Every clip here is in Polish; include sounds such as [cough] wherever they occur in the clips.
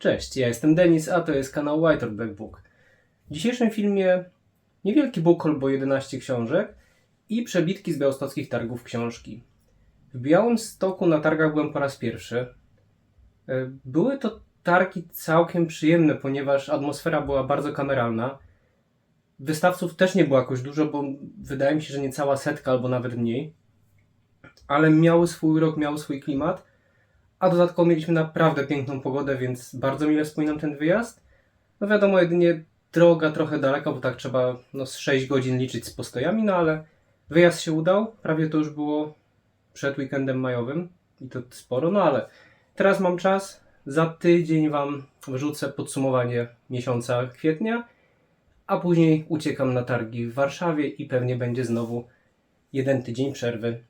Cześć, ja jestem Denis, a to jest kanał White or Black Book. W dzisiejszym filmie niewielki book bo 11 książek i przebitki z białostockich targów książki. W Białym Stoku na targach byłem po raz pierwszy. E, Były to targi całkiem przyjemne, ponieważ atmosfera była bardzo kameralna. Wystawców też nie było jakoś dużo, bo wydaje mi się, że niecała setka albo nawet mniej. Ale miały swój rok, miały swój klimat. A dodatkowo mieliśmy naprawdę piękną pogodę, więc bardzo mile wspominam ten wyjazd. No wiadomo, jedynie droga trochę daleka, bo tak trzeba no, z 6 godzin liczyć z postojami, no ale wyjazd się udał. Prawie to już było przed weekendem majowym i to sporo, no ale teraz mam czas. Za tydzień Wam wrzucę podsumowanie miesiąca kwietnia, a później uciekam na targi w Warszawie i pewnie będzie znowu jeden tydzień przerwy.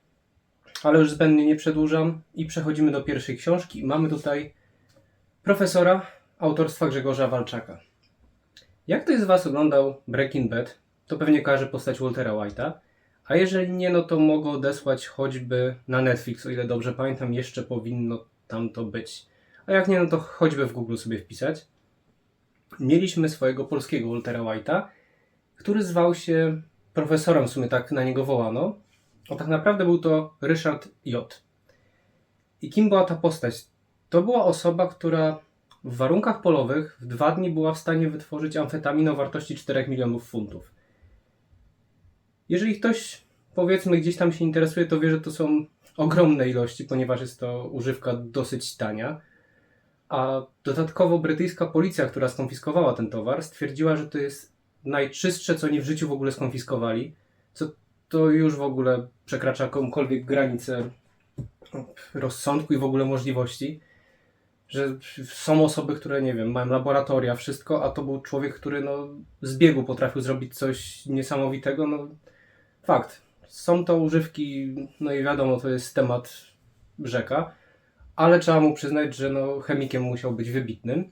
Ale już zbędnie nie przedłużam i przechodzimy do pierwszej książki. Mamy tutaj profesora autorstwa Grzegorza Walczaka. Jak ktoś z Was oglądał Breaking Bad, to pewnie kojarzy postać Waltera White'a, a jeżeli nie, no to mogę odesłać choćby na Netflix, o ile dobrze pamiętam, jeszcze powinno tam to być. A jak nie, no to choćby w Google sobie wpisać. Mieliśmy swojego polskiego Waltera White'a, który zwał się profesorem, w sumie tak na niego wołano, a tak naprawdę był to Ryszard J. I kim była ta postać? To była osoba, która w warunkach polowych w dwa dni była w stanie wytworzyć amfetaminę o wartości 4 milionów funtów. Jeżeli ktoś, powiedzmy, gdzieś tam się interesuje, to wie, że to są ogromne ilości, ponieważ jest to używka dosyć tania. A dodatkowo brytyjska policja, która skonfiskowała ten towar, stwierdziła, że to jest najczystsze, co oni w życiu w ogóle skonfiskowali. Co to już w ogóle przekracza jakąkolwiek granicę rozsądku i w ogóle możliwości. Że są osoby, które, nie wiem, mają laboratoria, wszystko, a to był człowiek, który no, z biegu potrafił zrobić coś niesamowitego. No, fakt. Są to używki, no i wiadomo, to jest temat rzeka, ale trzeba mu przyznać, że no, chemikiem musiał być wybitnym.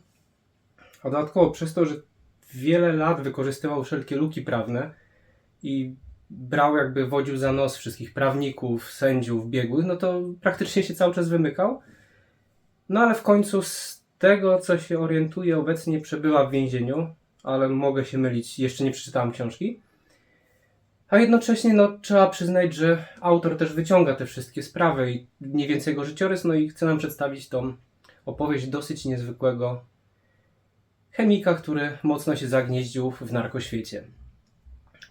A dodatkowo przez to, że wiele lat wykorzystywał wszelkie luki prawne i brał jakby, wodził za nos wszystkich prawników, sędziów, biegłych, no to praktycznie się cały czas wymykał. No ale w końcu z tego, co się orientuje, obecnie przebywa w więzieniu, ale mogę się mylić, jeszcze nie przeczytałem książki. A jednocześnie no, trzeba przyznać, że autor też wyciąga te wszystkie sprawy i mniej więcej jego życiorys, no i chce nam przedstawić tą opowieść dosyć niezwykłego chemika, który mocno się zagnieździł w narkoświecie.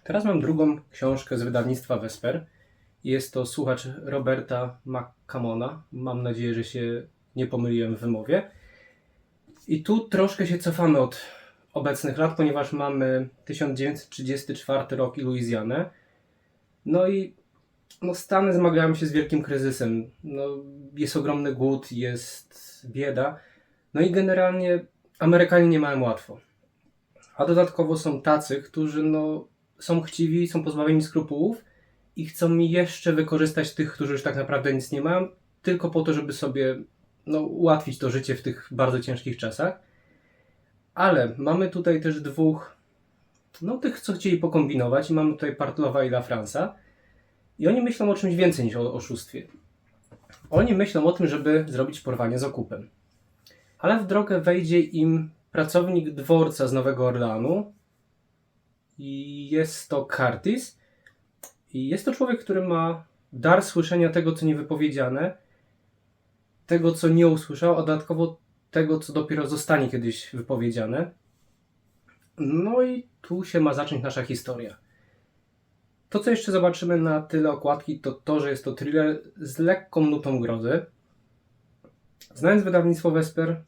Teraz mam drugą książkę z wydawnictwa Vesper. Jest to słuchacz Roberta McCamona. Mam nadzieję, że się nie pomyliłem w wymowie. I tu troszkę się cofamy od obecnych lat, ponieważ mamy 1934 rok i Luizjanę. No i no, Stany zmagają się z wielkim kryzysem. No, jest ogromny głód, jest bieda. No i generalnie Amerykanie nie mają łatwo. A dodatkowo są tacy, którzy no, są chciwi, są pozbawieni skrupułów i chcą jeszcze wykorzystać tych, którzy już tak naprawdę nic nie mają, tylko po to, żeby sobie no, ułatwić to życie w tych bardzo ciężkich czasach. Ale mamy tutaj też dwóch, no tych, co chcieli pokombinować i mamy tutaj Partlowa i La Fransa i oni myślą o czymś więcej niż o oszustwie. Oni myślą o tym, żeby zrobić porwanie z okupem. Ale w drogę wejdzie im pracownik dworca z Nowego Orleanu i jest to Curtis. I jest to człowiek, który ma dar słyszenia tego, co niewypowiedziane, tego, co nie usłyszał, a dodatkowo tego, co dopiero zostanie kiedyś wypowiedziane. No i tu się ma zacząć nasza historia. To, co jeszcze zobaczymy na tyle okładki, to to, że jest to thriller z lekką nutą grozy. Znając wydawnictwo Vesper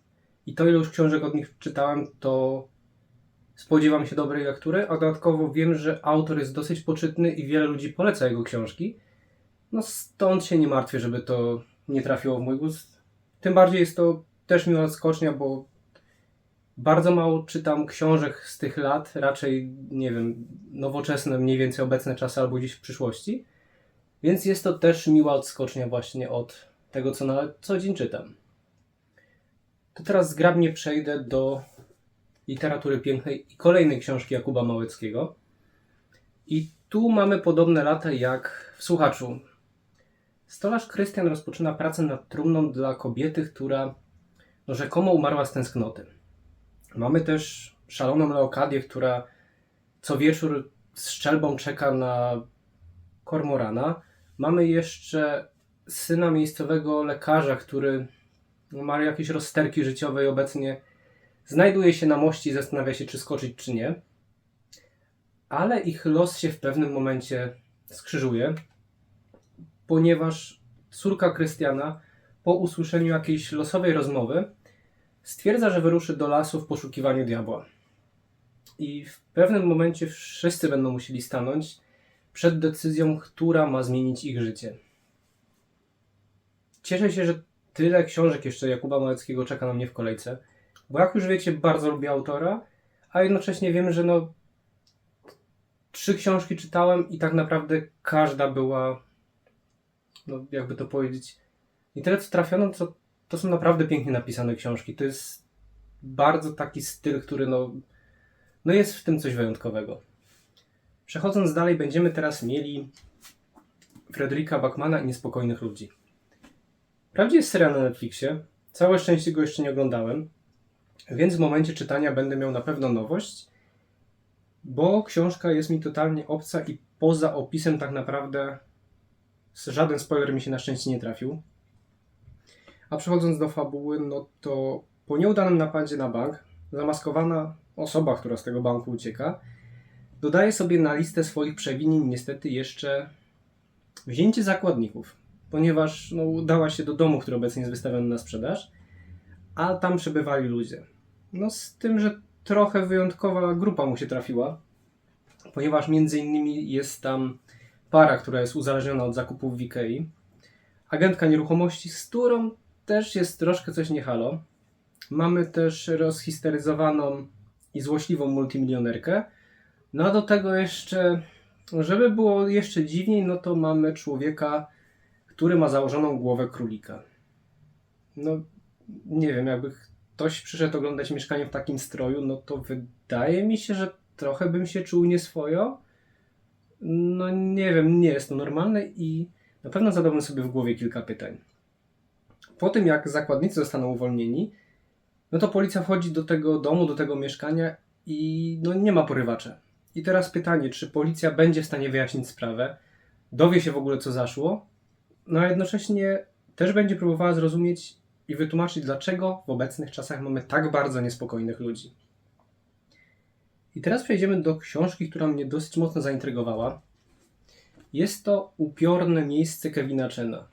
i to, ile już książek od nich czytałem, to spodziewam się dobrej lektury, a dodatkowo wiem, że autor jest dosyć poczytny i wiele ludzi poleca jego książki. No stąd się nie martwię, żeby to nie trafiło w mój gust. Tym bardziej jest to też miła skocznia, bo bardzo mało czytam książek z tych lat, raczej, nie wiem, nowoczesne, mniej więcej obecne czasy albo gdzieś w przyszłości. Więc jest to też miła odskocznia właśnie od tego, co na co dzień czytam. To teraz zgrabnie przejdę do literatury pięknej i kolejnej książki Jakuba Małeckiego. I tu mamy podobne lata jak w Słuchaczu. Stolarz Krystian rozpoczyna pracę nad trumną dla kobiety, która no, rzekomo umarła z tęsknoty. Mamy też szaloną Leokadię, która co wieczór z szczelbą czeka na kormorana. Mamy jeszcze syna miejscowego lekarza, który no, ma jakieś rozterki życiowe i obecnie znajduje się na moście i zastanawia się, czy skoczyć, czy nie. Ale ich los się w pewnym momencie skrzyżuje, ponieważ córka Krystiana po usłyszeniu jakiejś losowej rozmowy stwierdza, że wyruszy do lasu w poszukiwaniu diabła. I w pewnym momencie wszyscy będą musieli stanąć przed decyzją, która ma zmienić ich życie. Cieszę się, że tyle książek jeszcze Jakuba Maleckiego czeka na mnie w kolejce, bo jak już wiecie, bardzo lubię autora, a jednocześnie wiem, że no trzy książki czytałem i tak naprawdę każda była, no jakby to powiedzieć, nie tyle co trafiono, co to są naprawdę pięknie napisane książki. To jest bardzo taki styl, który no, no jest w tym coś wyjątkowego. Przechodząc dalej, będziemy teraz mieli Fredrika Bachmana i Niespokojnych Ludzi. Wprawdzie jest serial na Netflixie, całe szczęście go jeszcze nie oglądałem, więc w momencie czytania będę miał na pewno nowość, bo książka jest mi totalnie obca i poza opisem tak naprawdę żaden spoiler mi się na szczęście nie trafił. A przechodząc do fabuły, no to po nieudanym napadzie na bank, zamaskowana osoba, która z tego banku ucieka, dodaje sobie na listę swoich przewinień niestety jeszcze wzięcie zakładników, ponieważ no, udała się do domu, który obecnie jest wystawiony na sprzedaż, a tam przebywali ludzie. No z tym, że trochę wyjątkowa grupa mu się trafiła, ponieważ między innymi jest tam para, która jest uzależniona od zakupów w Ikei, agentka nieruchomości, z którą też jest troszkę coś niehalo. Mamy też rozhisteryzowaną i złośliwą multimilionerkę. No a do tego jeszcze, żeby było jeszcze dziwniej, no to mamy człowieka, który ma założoną głowę królika. No, nie wiem, jakby ktoś przyszedł oglądać mieszkanie w takim stroju, no to wydaje mi się, że trochę bym się czuł nieswojo. No nie wiem, nie jest to normalne i na pewno zadałbym sobie w głowie kilka pytań. Po tym, jak zakładnicy zostaną uwolnieni, no to policja wchodzi do tego domu, do tego mieszkania i no nie ma porywacza. I teraz pytanie, czy policja będzie w stanie wyjaśnić sprawę, dowie się w ogóle co zaszło, no a jednocześnie też będzie próbowała zrozumieć i wytłumaczyć, dlaczego w obecnych czasach mamy tak bardzo niespokojnych ludzi. I teraz przejdziemy do książki, która mnie dosyć mocno zaintrygowała. Jest to Upiorne miejsce Kevina Chena.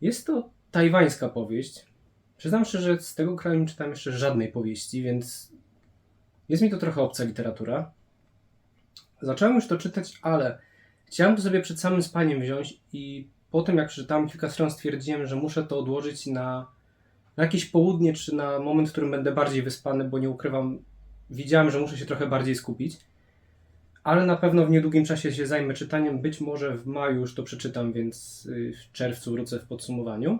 Jest to tajwańska powieść. Przyznam szczerze, że z tego kraju nie czytam jeszcze żadnej powieści, więc jest mi to trochę obca literatura. Zacząłem już to czytać, ale chciałem to sobie przed samym spaniem wziąć i po tym jak przeczytałem kilka stron stwierdziłem, że muszę to odłożyć na, na jakieś południe czy na moment, w którym będę bardziej wyspany, bo nie ukrywam, widziałem, że muszę się trochę bardziej skupić. Ale na pewno w niedługim czasie się zajmę czytaniem. Być może w maju już to przeczytam, więc y, w czerwcu wrócę w podsumowaniu.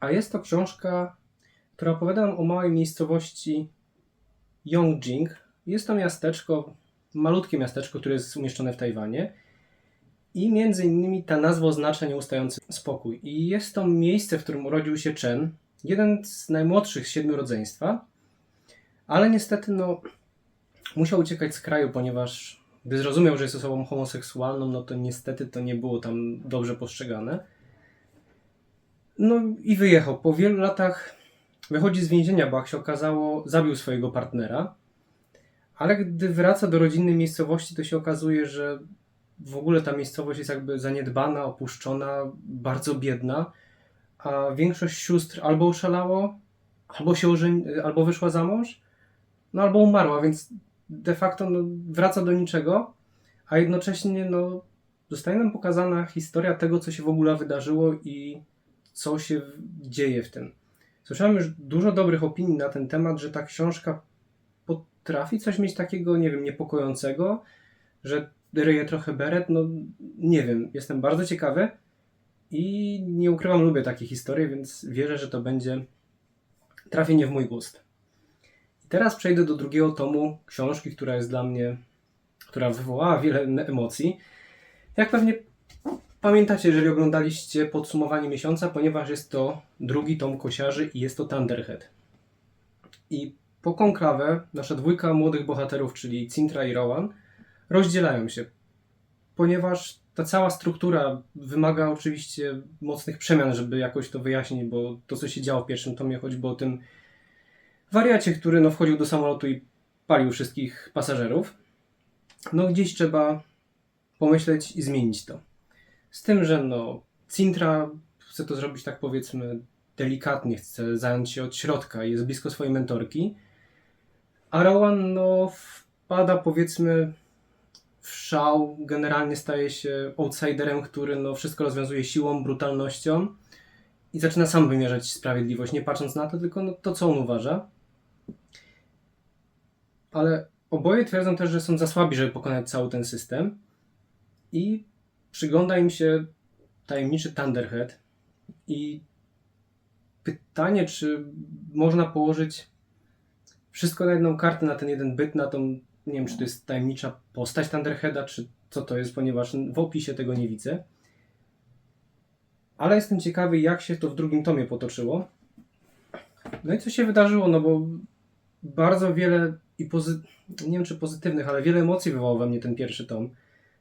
A jest to książka, która opowiada nam o małej miejscowości Yongjing. Jest to miasteczko, malutkie miasteczko, które jest umieszczone w Tajwanie. I między innymi ta nazwa oznacza nieustający spokój. I jest to miejsce, w którym urodził się Chen, jeden z najmłodszych z siedmiu rodzeństwa. Ale niestety, no, musiał uciekać z kraju, ponieważ gdy zrozumiał, że jest osobą homoseksualną, no to niestety to nie było tam dobrze postrzegane. No i wyjechał. Po wielu latach wychodzi z więzienia, bo jak się okazało, zabił swojego partnera. Ale gdy wraca do rodzinnej miejscowości, to się okazuje, że w ogóle ta miejscowość jest jakby zaniedbana, opuszczona, bardzo biedna, a większość sióstr albo oszalało, albo się albo wyszła za mąż, no albo umarła, więc de facto no, wraca do niczego, a jednocześnie no, zostaje nam pokazana historia tego, co się w ogóle wydarzyło i co się dzieje w tym. Słyszałem już dużo dobrych opinii na ten temat, że ta książka potrafi coś mieć takiego, nie wiem, niepokojącego, że ryje trochę beret, no nie wiem, jestem bardzo ciekawy i nie ukrywam, lubię takie historie, więc wierzę, że to będzie trafienie w mój gust. Teraz przejdę do drugiego tomu książki, która jest dla mnie, która wywołała wiele emocji. Jak pewnie pamiętacie, jeżeli oglądaliście podsumowanie miesiąca, ponieważ jest to drugi tom kosiarzy i jest to Thunderhead. I po konklawę nasza dwójka młodych bohaterów, czyli Cintra i Rowan, rozdzielają się, ponieważ ta cała struktura wymaga oczywiście mocnych przemian, żeby jakoś to wyjaśnić, bo to, co się działo w pierwszym tomie, choćby o tym wariacie, który no, wchodził do samolotu i palił wszystkich pasażerów, no gdzieś trzeba pomyśleć i zmienić to. Z tym, że no, Cintra chce to zrobić tak powiedzmy delikatnie, chce zająć się od środka, jest blisko swojej mentorki, a Rowan no, wpada powiedzmy w szał, generalnie staje się outsiderem, który no, wszystko rozwiązuje siłą, brutalnością i zaczyna sam wymierzać sprawiedliwość, nie patrząc na to, tylko no, to, co on uważa. Ale oboje twierdzą też, że są za słabi, żeby pokonać cały ten system i przygląda im się tajemniczy Thunderhead i pytanie, czy można położyć wszystko na jedną kartę, na ten jeden byt, na tą, nie wiem, czy to jest tajemnicza postać Thunderheada, czy co to jest, ponieważ w opisie tego nie widzę. Ale jestem ciekawy, jak się to w drugim tomie potoczyło. No i co się wydarzyło, no bo bardzo wiele i pozy... nie wiem czy pozytywnych, ale wiele emocji wywołał we mnie ten pierwszy tom.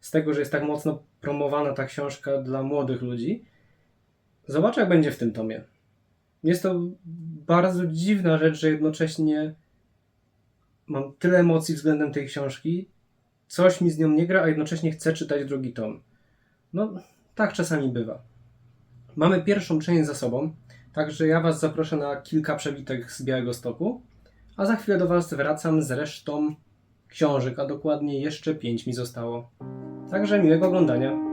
Z tego, że jest tak mocno promowana ta książka dla młodych ludzi. Zobaczę, jak będzie w tym tomie. Jest to bardzo dziwna rzecz, że jednocześnie mam tyle emocji względem tej książki, coś mi z nią nie gra, a jednocześnie chcę czytać drugi tom. No, tak czasami bywa. Mamy pierwszą część za sobą, także ja Was zaproszę na kilka przebitek z Białego Stoku, a za chwilę do Was wracam z resztą książek, a dokładnie jeszcze pięć mi zostało. Także miłego oglądania.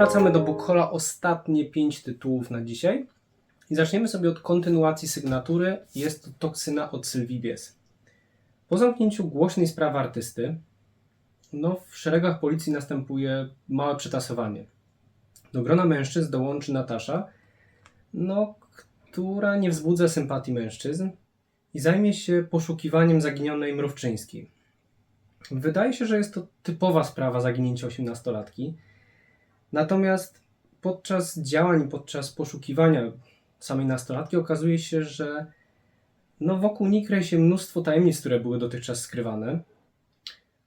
Wracamy do Bookhola. Ostatnie pięć tytułów na dzisiaj. I zaczniemy sobie od kontynuacji sygnatury. Jest to toksyna od Sylwii Bies. Po zamknięciu głośnej sprawy artysty, no w szeregach policji następuje małe przetasowanie. Do grona mężczyzn dołączy Natasza, no, która nie wzbudza sympatii mężczyzn i zajmie się poszukiwaniem zaginionej Mrówczyńskiej. Wydaje się, że jest to typowa sprawa zaginięcia osiemnastolatki, Natomiast podczas działań, podczas poszukiwania samej nastolatki okazuje się, że no wokół niej kryje się mnóstwo tajemnic, które były dotychczas skrywane.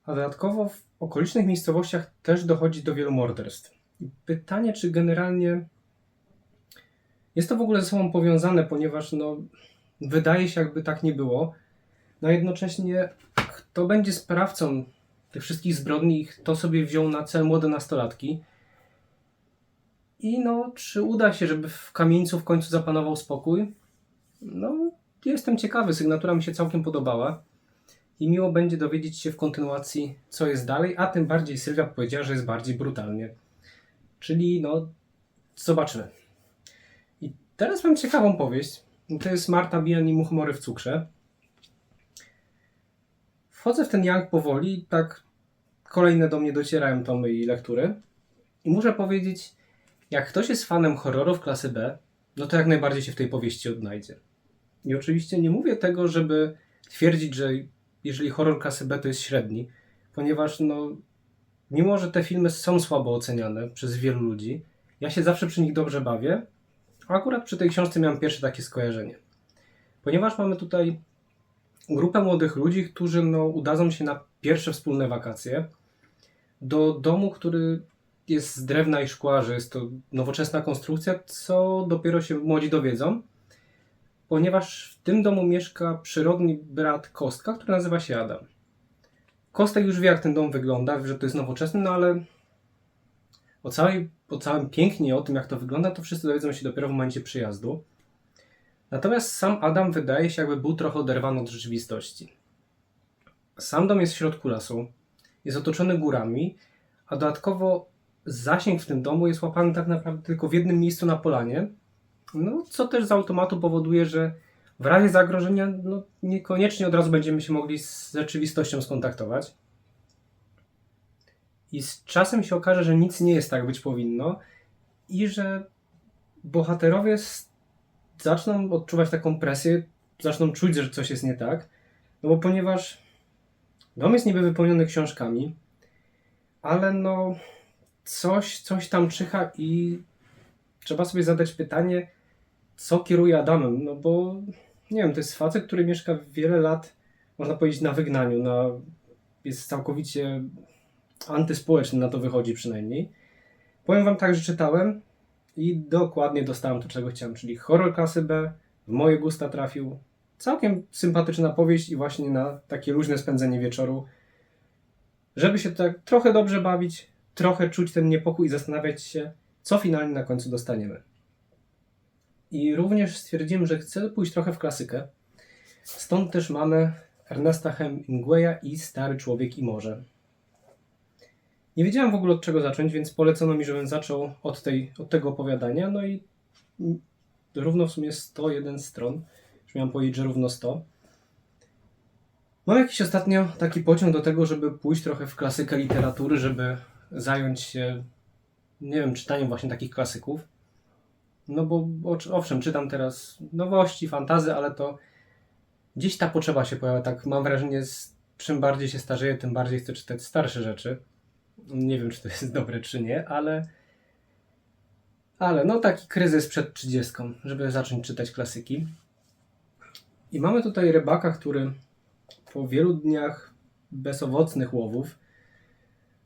A dodatkowo w okolicznych miejscowościach też dochodzi do wielu morderstw. Pytanie, czy generalnie jest to w ogóle ze sobą powiązane, ponieważ no, wydaje się, jakby tak nie było. No a jednocześnie, kto będzie sprawcą tych wszystkich zbrodni, kto sobie wziął na cel młode nastolatki, i no, czy uda się, żeby w kamieńcu w końcu zapanował spokój? No, jestem ciekawy, sygnatura mi się całkiem podobała. I miło będzie dowiedzieć się w kontynuacji, co jest dalej, a tym bardziej Sylwia powiedziała, że jest bardziej brutalnie. Czyli, no, zobaczymy. I teraz mam ciekawą powieść. To jest Marta Bijan i Muchmory w cukrze. Wchodzę w ten jank powoli, tak kolejne do mnie docierają tomy i lektury. I muszę powiedzieć, jak ktoś jest fanem horrorów klasy B, no to jak najbardziej się w tej powieści odnajdzie. I oczywiście nie mówię tego, żeby twierdzić, że jeżeli horror klasy B to jest średni, ponieważ no, mimo, że te filmy są słabo oceniane przez wielu ludzi, ja się zawsze przy nich dobrze bawię, a akurat przy tej książce miałem pierwsze takie skojarzenie. Ponieważ mamy tutaj grupę młodych ludzi, którzy no, udadzą się na pierwsze wspólne wakacje do domu, który jest z drewna i szkła, że jest to nowoczesna konstrukcja, co dopiero się młodzi dowiedzą, ponieważ w tym domu mieszka przyrodni brat Kostka, który nazywa się Adam. Kostek już wie, jak ten dom wygląda, że to jest nowoczesny, no ale o, całej, o całym pięknie, o tym, jak to wygląda, to wszyscy dowiedzą się dopiero w momencie przyjazdu. Natomiast sam Adam wydaje się, jakby był trochę oderwany od rzeczywistości. Sam dom jest w środku lasu, jest otoczony górami, a dodatkowo zasięg w tym domu jest łapany tak naprawdę tylko w jednym miejscu na polanie, no, co też z automatu powoduje, że w razie zagrożenia no, niekoniecznie od razu będziemy się mogli z rzeczywistością skontaktować. I z czasem się okaże, że nic nie jest tak być powinno i że bohaterowie zaczną odczuwać taką presję, zaczną czuć, że coś jest nie tak. No bo ponieważ dom jest niby wypełniony książkami, ale no coś, coś tam czyha i trzeba sobie zadać pytanie, co kieruje Adamem, no bo nie wiem, to jest facet, który mieszka wiele lat, można powiedzieć, na wygnaniu, na, jest całkowicie antyspołeczny, na to wychodzi przynajmniej. Powiem wam tak, że czytałem i dokładnie dostałem to, czego chciałem, czyli horror klasy B, w moje gusta trafił. Całkiem sympatyczna powieść i właśnie na takie luźne spędzenie wieczoru, żeby się tak trochę dobrze bawić, trochę czuć ten niepokój i zastanawiać się, co finalnie na końcu dostaniemy. I również stwierdziłem, że chcę pójść trochę w klasykę. Stąd też mamy Ernesta Hemingwaya i Stary Człowiek i Morze. Nie wiedziałem w ogóle od czego zacząć, więc polecono mi, żebym zaczął od, tej, od tego opowiadania. No i równo w sumie 101 stron. Już miałem powiedzieć, że równo 100. Mam jakiś ostatnio taki pociąg do tego, żeby pójść trochę w klasykę literatury, żeby zająć się, nie wiem, czytaniem właśnie takich klasyków. No bo owszem, czytam teraz nowości, fantazy, ale to gdzieś ta potrzeba się pojawia. Tak mam wrażenie, czym bardziej się starzeję, tym bardziej chcę czytać starsze rzeczy. Nie wiem, czy to jest [laughs] dobre, czy nie, ale ale no taki kryzys przed 30, żeby zacząć czytać klasyki. I mamy tutaj rybaka, który po wielu dniach bezowocnych łowów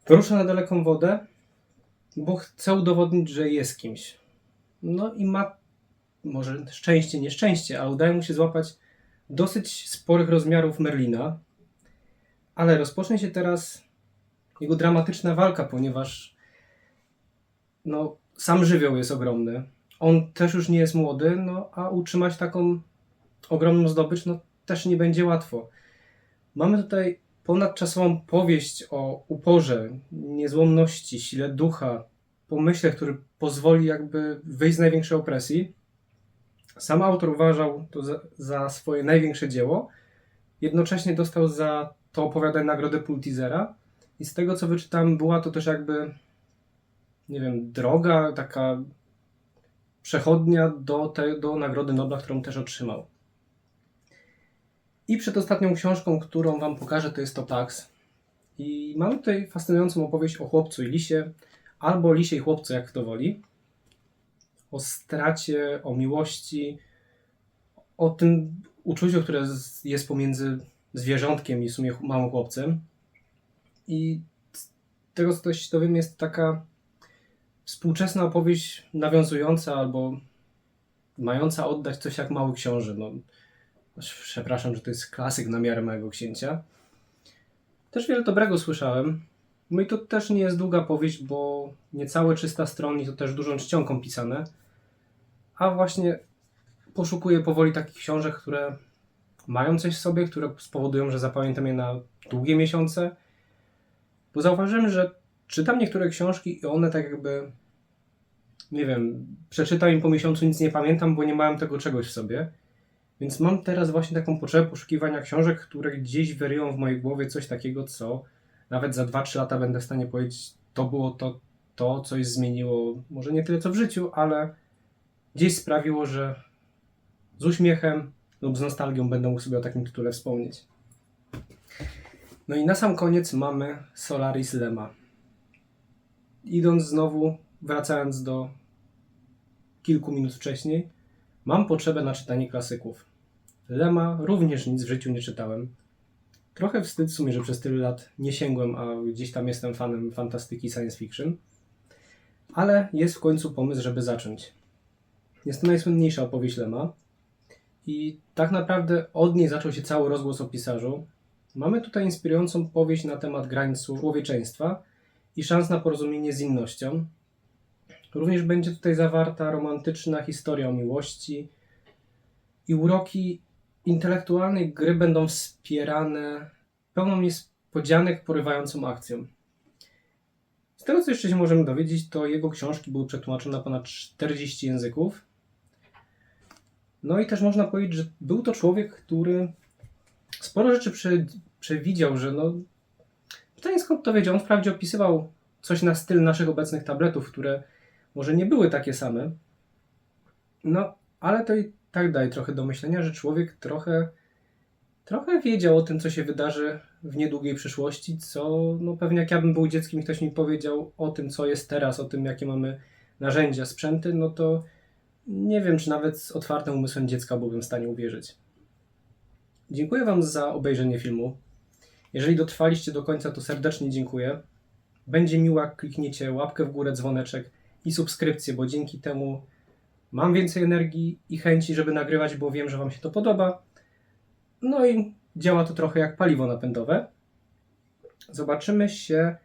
wyrusza na daleką wodę, bo chce udowodnić, że jest kimś. No i ma może szczęście, nieszczęście, a udaje mu się złapać dosyć sporych rozmiarów Merlina. Ale rozpocznie się teraz jego dramatyczna walka, ponieważ no, sam żywioł jest ogromny. On też już nie jest młody, no a utrzymać taką ogromną zdobycz no, też nie będzie łatwo. Mamy tutaj ponadczasową powieść o uporze, niezłomności, sile ducha, pomyśle, który pozwoli jakby wyjść z największej opresji. Sam autor uważał to za, za swoje największe dzieło. Jednocześnie dostał za to opowiadanie nagrodę Pulitizera. I z tego co wyczytałem, była to też jakby, nie wiem, droga, taka przechodnia do, te, do Nagrody Nobla, którą też otrzymał. I przed ostatnią książką, którą Wam pokażę, to jest to Pax. I mamy tutaj fascynującą opowieść o chłopcu i lisie, albo lisie i chłopcu, jak kto woli. O stracie, o miłości, o tym uczuciu, które jest pomiędzy zwierzątkiem i w sumie małym chłopcem. I tego co też to wiem, jest taka współczesna opowieść nawiązująca albo mająca oddać coś jak Mały Książę. No, przepraszam, że to jest klasyk na miarę mojego księcia. Też wiele dobrego słyszałem. No i to też nie jest długa powieść, bo niecałe 300 stron i to też dużą czcionką pisane. A właśnie poszukuję powoli takich książek, które mają coś w sobie, które spowodują, że zapamiętam je na długie miesiące. Bo zauważyłem, że czytam niektóre książki i one tak jakby, nie wiem, przeczytam im po miesiącu, nic nie pamiętam, bo nie mam tego czegoś w sobie. Więc mam teraz właśnie taką potrzebę poszukiwania książek, które gdzieś wyryją w mojej głowie coś takiego, co nawet za 2-3 lata będę w stanie powiedzieć, to było to, to coś zmieniło, może nie tyle co w życiu, ale gdzieś sprawiło, że z uśmiechem lub z nostalgią będę mógł sobie o takim tytule wspomnieć. No i na sam koniec mamy Solaris Lema. Idąc znowu, wracając do kilku minut wcześniej, mam potrzebę na czytanie klasyków. Lema również nic w życiu nie czytałem. Trochę wstyd w sumie, że przez tyle lat nie sięgłem, a gdzieś tam jestem fanem fantastyki science fiction. Ale jest w końcu pomysł, żeby zacząć. Jest to najsłynniejsza opowieść Lema. I tak naprawdę od niej zaczął się cały rozgłos o pisarzu. Mamy tutaj inspirującą powieść na temat granic człowieczeństwa i szans na porozumienie z innością. Również będzie tutaj zawarta romantyczna historia o miłości i uroki intelektualnej gry będą wspierane pełną niespodzianek porywającą akcją. Z tego, co jeszcze się możemy dowiedzieć, to jego książki były przetłumaczone na ponad 40 języków. No i też można powiedzieć, że był to człowiek, który sporo rzeczy prze, przewidział, że no... Pytanie skąd to wiedział? On wprawdzie opisywał coś na styl naszych obecnych tabletów, które może nie były takie same. No, ale to i tak daje trochę do myślenia, że człowiek trochę, trochę wiedział o tym, co się wydarzy w niedługiej przyszłości, co no pewnie jak ja bym był dzieckiem i ktoś mi powiedział o tym, co jest teraz, o tym, jakie mamy narzędzia, sprzęty, no to nie wiem, czy nawet z otwartym umysłem dziecka byłbym w stanie uwierzyć. Dziękuję Wam za obejrzenie filmu. Jeżeli dotrwaliście do końca, to serdecznie dziękuję. Będzie miło, jak klikniecie łapkę w górę, dzwoneczek i subskrypcję, bo dzięki temu mam więcej energii i chęci, żeby nagrywać, bo wiem, że Wam się to podoba. No i działa to trochę jak paliwo napędowe. Zobaczymy się,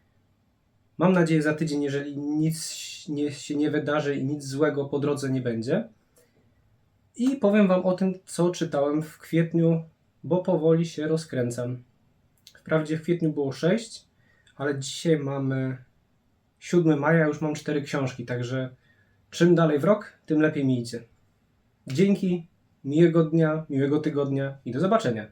mam nadzieję, za tydzień, jeżeli nic nie, się nie wydarzy i nic złego po drodze nie będzie. I powiem Wam o tym, co czytałem w kwietniu, bo powoli się rozkręcam. Wprawdzie w kwietniu było 6, ale dzisiaj mamy 7 maja, już mam 4 książki, także czym dalej w rok, tym lepiej mi idzie. Dzięki, miłego dnia, miłego tygodnia i do zobaczenia.